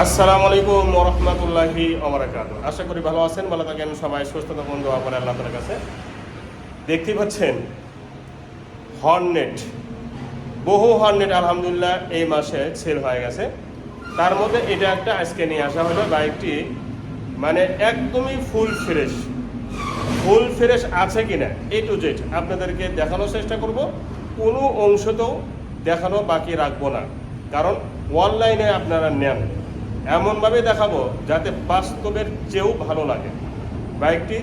আসসালামু আলাইকুম রহমতুল্লাহি অবরাকাত আশা করি ভালো আছেন, ভালো থাকেন, সবাই সুস্থ থাকুন, দোয়া করে আল্লাহ তালার কাছে। দেখতেই পাচ্ছেন, হর্নেট, বহু হর্নেট আলহামদুলিল্লাহ এই মাসে সেল হয়ে গেছে। তার মধ্যে এটা একটা আজকে নিয়ে আসা হলো বাইকটি মানে একদমই ফুল ফ্রেশ। ফুল ফ্রেশ আছে কি না এ টু জেড আপনাদেরকে দেখানোর চেষ্টা করব। কোনো অংশতেও দেখানো বাকি রাখব না, কারণ অনলাইনে আপনারা নেন। এমনভাবে দেখাবো যাতে বাস্তবের চেয়েও ভালো লাগে। বাইকটি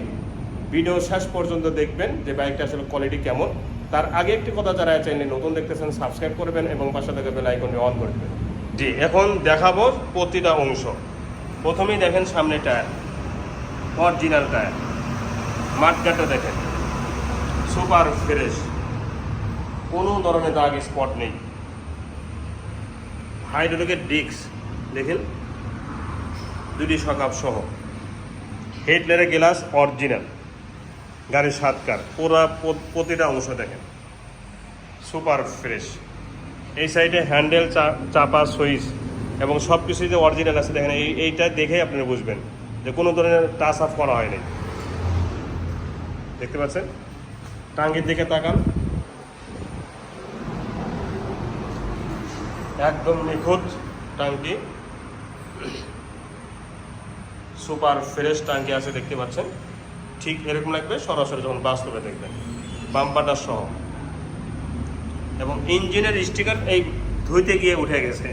ভিডিও শেষ পর্যন্ত দেখবেন যে বাইকটা আসলে কোয়ালিটি কেমন। তার আগে একটি কথা যারা চ্যানেলে নতুন দেখতেছেন সাবস্ক্রাইব করবেন এবং পাশে থেকে বেল আইকনটি অন করে দেবেন। জি, এখন দেখাবো প্রতিটা অংশ। প্রথমেই দেখেন সামনে টায়ার অরিজিনাল টায়ার। মাঠঘাটটা দেখেন সুপার ফ্রেশ কোনো ধরনের দাগ স্পট নেই। হাইড্রোলিকের ডিস্ক দেখেন। দুটি সকাপ সহ। হেডলারের গ্লাস অরিজিনাল। গাড়ির সাত কার পুরা প্রতিটা অংশ দেখেন। Super fresh. এই সাইডে হ্যান্ডেল চাপা, সুইচ এবং সব কিছুই যে অরিজিনাল আছে দেখেন, এই, এইটা দেখেই আপনারা বুঝবেন যে কোনো ধরনের টাচ আপ করা হয়নি। দেখতে পাচ্ছেন? টাঙ্গির দিকে তাকান। একদম নিখুঁত টাঙ্কি। সুপার ফ্রেশ টাঙ্কি আছে দেখতে পাচ্ছেন। ঠিক এরকম লাগবে, সরাসরি যখন বাস্তবে দেখবেন। বাম্পারটা সহ। এবং ইঞ্জিনের স্টিকার এই ধুইতে গিয়ে উঠে গেছে।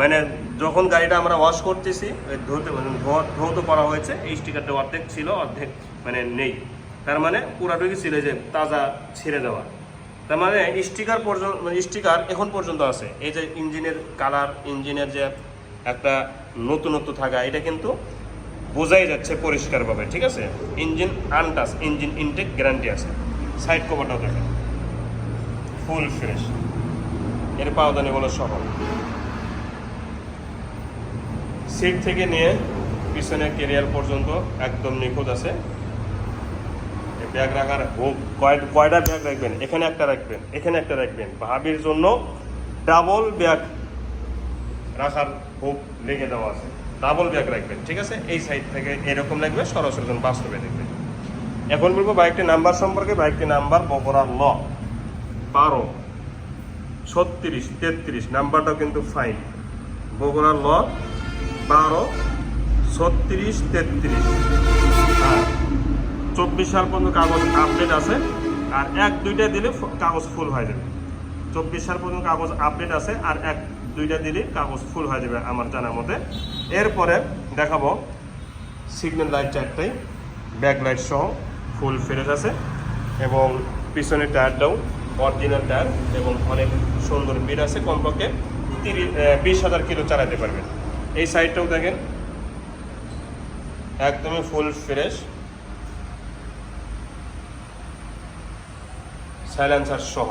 মানে যখন গাড়িটা আমরা ওয়াশ করতেছি ধুতে মানে ধৌত করা হয়েছে, এই স্টিকারটা অর্ধেক ছিল, অর্ধেক মানে নেই। তার মানে পুরাটুকু ছিল যে তাজা ছেড়ে দেওয়া। তার মানে স্টিকার পর্যন্ত মানে স্টিকার এখন পর্যন্ত আছে। এই যে ইঞ্জিনের কালার, ইঞ্জিনের যে একটা নতুনত্ব থাকা, এটা কিন্তু বোঝাই যাচ্ছে পরিষ্কারভাবে, ঠিক আছে? ইঞ্জিন আনটাস ইঞ্জিন ইনটেক গ্যারান্টি আছে। সাইড কভারটাও দেখেন। ফুল ফ্রেশ এর পাওদানি পাওদানিগুলো সহ। সিট থেকে নিয়ে পিছনে কেরিয়ার পর্যন্ত একদম নিখুঁত আছে। ব্যাগ রাখার হুক কয়- কয়টা ব্যাগ রাখবেন? এখানে একটা রাখবেন, এখানে একটা রাখবেন। ভাবির জন্য ডাবল ব্যাগ রাখার হুক লেগে দেওয়া আছে। ডাবল ব্যাগ রাখবেন, ঠিক আছে? এই সাইড থেকে এরকম লাগবে, সরাসরি বাস্তবে দেখবেন এখন বলব বাইকটির নাম্বার সম্পর্কে বাইকটির নাম্বার বকরা ল। বারো, ছত্রিশ, তেত্রিশ, নাম্বারটাও কিন্তু ফাইন বগুড়া ল, বারো, ছত্রিশ, তেত্রিশ। আর চব্বিশ সাল পর্যন্ত কাগজ আপডেট আছে, আর এক, দুইটা দিলে কাগজ ফুল হয়ে যাবে। চব্বিশ সাল পর্যন্ত কাগজ আপডেট আছে, আর এক দুইটা দিলে কাগজ ফুল হয়ে যাবে আমার জানার মতে। এরপরে দেখাবো সিগন্যাল লাইট চারটাই ব্যাক লাইট সহ ফুল ফ্রেশ আছে এবং পিছনের টায়ারটাও অরিজিনাল টায়ার এবং অনেক সুন্দর বিট আছে কমপক্ষে তিরিশ বিশ হাজার কিলো চালাতে পারবেন এই সাইডটাও দেখেন, একদমই ফুল ফ্রেশ সাইলেন্সার সহ।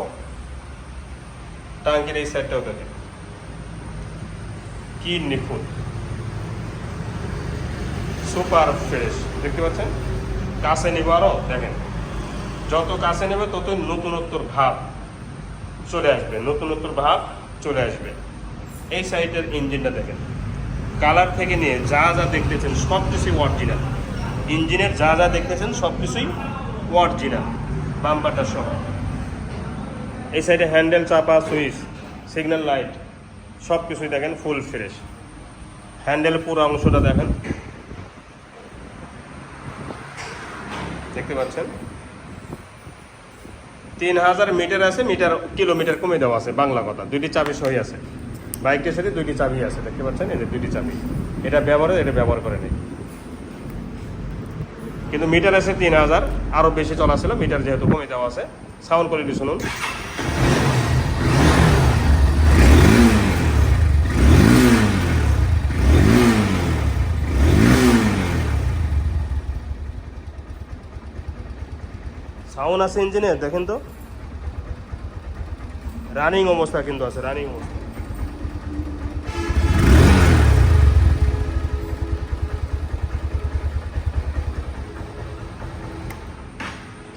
টাঙ্কির এই সাইডটাও দেখেন। কি নিখুঁত সুপার ফ্রেশ, দেখতে পাচ্ছেন? কাছে নেব আরও দেখেন। যত কাছে নেবে তত নতুনত্বর ভাব চলে আসবে, নতুনত্বর ভাব চলে আসবে। এই সাইডের ইঞ্জিনটা দেখেন। কালার থেকে নিয়ে যা যা দেখতেছেন সব কিছুই অরিজিনাল ইঞ্জিনের যা যা দেখতেছেন সব কিছুই অরিজিনাল বাম্পারটা সহ। এই সাইডে হ্যান্ডেল চাপা সুইচ সিগন্যাল লাইট সব কিছুই দেখেন ফুল ফ্রেশ। হ্যান্ডেল পুরো অংশটা দেখেন। দেখতে পাচ্ছেন? তিন হাজার মিটার আছে, মিটার, কিলোমিটার কমে দেওয়া আছে, বাংলা কথা। দুইটি চাবি সহি আছে। বাইকটির সাথে দুইটি চাবি আছে, দেখতে পাচ্ছেন? যে দুইটি চাবি। এটা ব্যবহার এটা ব্যবহার করে নেই। কিন্তু মিটার আছে তিন হাজার আরও বেশি চলা ছিল, মিটার যেহেতু কমে দেওয়া আছে। সাউন্ড কোয়ালিটি শুনুন। সাউন্ড আছে ইঞ্জিনে দেখেন তো। রানিং অবস্থা কিন্তু আছে, রানিং অবস্থা।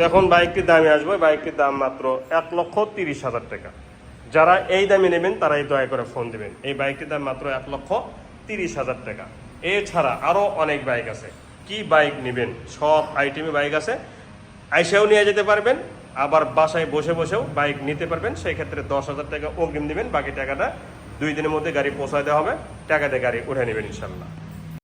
এখন বাইকটির দামে আসবে, বাইকটির দাম মাত্র এক লক্ষ তিরিশ হাজার টাকা। যারা এই দামে নেবেন, তারাই দয়া করে ফোন দেবেন। এই বাইকটির দাম মাত্র এক লক্ষ তিরিশ হাজার টাকা। এছাড়া আরও অনেক বাইক আছে। কি বাইক নেবেন? সব আইটেমে বাইক আছে। আইসাও নিয়ে যেতে পারবেন, আবার বাসায় বসে বসেও বাইক নিতে পারবেন, সেই ক্ষেত্রে দশ হাজার টাকা অগ্রিম দিবেন, বাকি টাকাটা দুই দিনের মধ্যে গাড়ি পৌঁছায় দেওয়া হবে, টাকাতে গাড়ি উঠে নেবেন ইনশাল্লাহ।